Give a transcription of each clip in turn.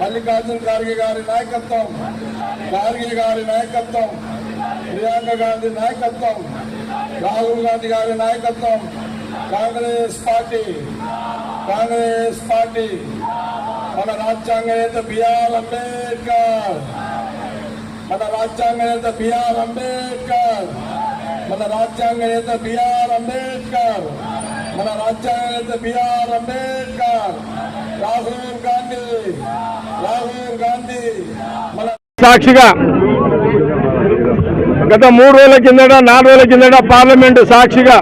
మల్లికార్జున ఖార్గే గారి నాయకత్వం. ఖార్గే గారి నాయకత్వం. ప్రియాంక గాంధీ నాయకత్వం. రాహుల్ గాంధీ గారి నాయకత్వం. కాంగ్రెస్ పార్టీ. కాంగ్రెస్ పార్టీ. మన రాజ్యాంగ నేత బిఆర్ అంబేద్కర్. మన రాజ్యాంగ నేత బిఆర్ అంబేద్కర్. మన రాజ్యాంగ నేత బిఆర్ అంబేద్కర్. మన రాజ్యాంగ నేత బిఆర్ అంబేద్కర్. రాహుల్ గాంధీ రాహుల్ గాంధీ. మన సాక్షిగా గత మూడు రోజుల కిందట నాలుగు రోజుల కిందట పార్లమెంటు సాక్షిగా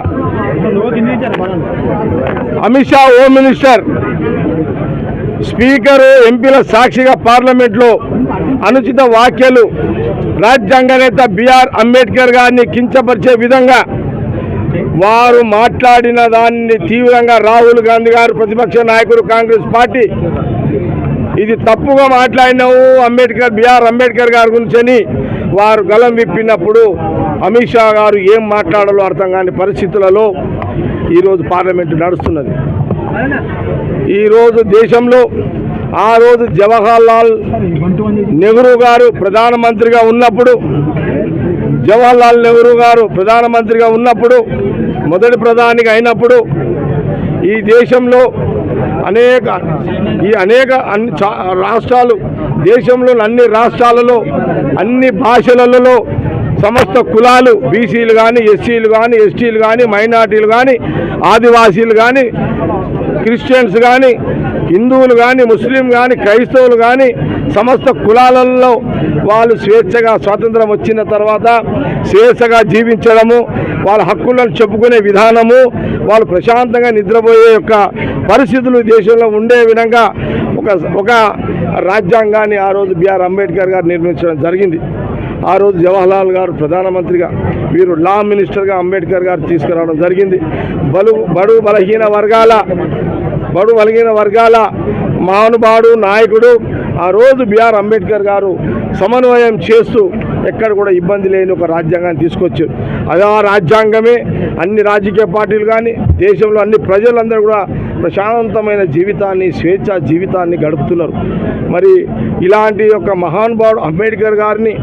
Amit Shah home minister speaker ఎంపీల సాక్షిగా పార్లమెంట్లో అనుచిత వ్యాఖ్యలు రాజ్యాంగ నేత బిఆర్ అంబేద్కర్ గారిని కించపరిచే విధంగా వారు మాట్లాడిన దాన్ని తీవ్రంగా రాహుల్ గాంధీ గారు ప్రతిపక్ష నాయకుడు కాంగ్రెస్ పార్టీ ఇది తప్పుగా మాట్లాడినావు అంబేద్కర్ బిఆర్ అంబేద్కర్ గారి గురించి వారు గలం విప్పినప్పుడు అమిత్ షా గారు ఏం మాట్లాడాలో అర్థం కాని పరిస్థితులలో ఈరోజు పార్లమెంటు నడుస్తున్నది. ఈరోజు దేశంలో ఆ రోజు జవహర్ లాల్ నెహ్రూ గారు ప్రధానమంత్రిగా ఉన్నప్పుడు జవహర్లాల్ నెహ్రూ గారు ప్రధానమంత్రిగా ఉన్నప్పుడు మొదటి ప్రధానిగా అయినప్పుడు ఈ దేశంలో అనేక ఈ అనేక అన్ని చా- రాష్ట్రాలు దేశంలోని అన్ని రాష్ట్రాలలో అన్ని భాషలలో సమస్త కులాలు బీసీలు కానీ ఎస్సీలు కానీ ఎస్టీలు కానీ మైనార్టీలు కానీ ఆదివాసీలు కానీ క్రిస్టియన్స్ కానీ హిందువులు కానీ ముస్లిం కానీ క్రైస్తవులు కానీ సమస్త కులాలలో వాళ్ళు స్వేచ్ఛగా స్వాతంత్రం వచ్చిన తర్వాత స్వేచ్ఛగా జీవించడము వాళ్ళ హక్కులను చెప్పుకునే విధానము వాళ్ళు ప్రశాంతంగా నిద్రపోయే యొక్క పరిస్థితులు దేశంలో ఉండే విధంగా ఒక ఒక రాజ్యాంగాన్ని ఆ రోజు బిఆర్ అంబేద్కర్ గారు నిర్మించడం జరిగింది. ఆ రోజు జవహర్లాల్ గారు ప్రధానమంత్రిగా వీరు లా మినిస్టర్గా అంబేద్కర్ గారు తీసుకురావడం జరిగింది. బలు బడు బలహీన వర్గాల బడు కలిగిన వర్గాల మహానుభావుడు నాయకుడు ఆ రోజు బిఆర్ అంబేద్కర్ గారు సమన్వయం చేస్తూ ఎక్కడ కూడా ఇబ్బంది లేని ఒక రాజ్యాంగాన్ని తీసుకొచ్చారు. అదే ఆ రాజ్యాంగమే. అన్ని రాజకీయ పార్టీలు కానీ దేశంలో అన్ని ప్రజలందరూ కూడా ప్రశాంతమైన జీవితాన్ని స్వేచ్ఛ జీవితాన్ని గడుపుతున్నారు. మరి ఇలాంటి యొక్క మహానుభావుడు అంబేద్కర్ గారిని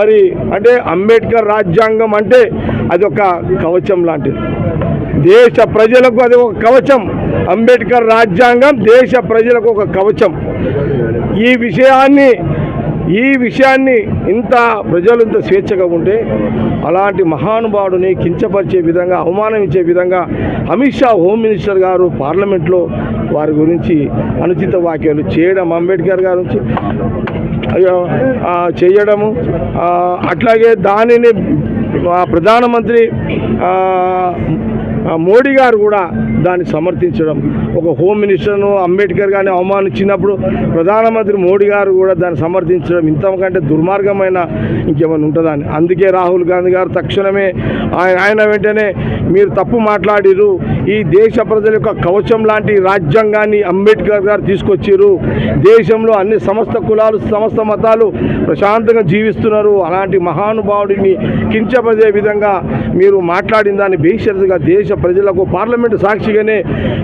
మరి అంటే అంబేద్కర్ రాజ్యాంగం అంటే అది ఒక కవచం లాంటిది. దేశ ప్రజలకు అది ఒక కవచం. అంబేద్కర్ రాజ్యాంగం దేశ ప్రజలకు ఒక కవచం. ఈ విషయాన్ని ఈ విషయాన్ని ఇంత ప్రజలు ఇంత స్వేచ్ఛగా ఉంటే అలాంటి మహానుభావుడిని కించపరిచే విధంగా అవమానించే విధంగా అమిత్ షా హోమ్ మినిస్టర్ గారు పార్లమెంట్లో వారి గురించి అనుచిత వ్యాఖ్యలు చేయడం అంబేద్కర్ గారి నుంచి చేయడము అట్లాగే దానిని ప్రధానమంత్రి మోడీ గారు కూడా దాన్ని సమర్థించడం. ఒక హోమ్ మినిస్టర్ను అంబేద్కర్ గారిని అవమానించినప్పుడు ప్రధానమంత్రి మోడీ గారు కూడా దాన్ని సమర్థించడం ఇంతకంటే దుర్మార్గమైన ఇంకేమైనా ఉంటుందా అని. అందుకే రాహుల్ గాంధీ గారు తక్షణమే ఆయన ఆయన వెంటనే మీరు తప్పు మాట్లాడిరు ఈ దేశ ప్రజల యొక్క కవచం లాంటి రాజ్యాంగాన్ని అంబేద్కర్ గారు తీసుకొచ్చారు దేశంలో అన్ని సమస్త కులాలు సమస్త మతాలు ప్రశాంతంగా జీవిస్తున్నారు. అలాంటి మహానుభావుడిని కించపదే విధంగా మీరు మాట్లాడిన దాన్ని బేషరతుగా దేశ ప్రజలకు పార్లమెంటు సాక్షిగానే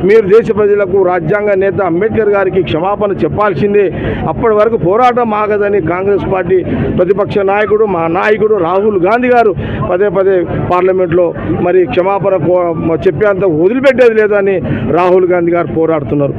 మీరు దేశ ప్రజలకు రాజ్యాంగ నేత అంబేద్కర్ గారికి క్షమాపణ చెప్పాల్సిందే. అప్పటి వరకు పోరాటం ఆగదని కాంగ్రెస్ పార్టీ ప్రతిపక్ష నాయకుడు మా నాయకుడు రాహుల్ గాంధీ గారు పదే పదే పార్లమెంట్లో మరి క్షమాపణ చెప్పేంత వదిలిపెట్టేది లేదని రాహుల్ గాంధీ గారు పోరాడుతున్నారు.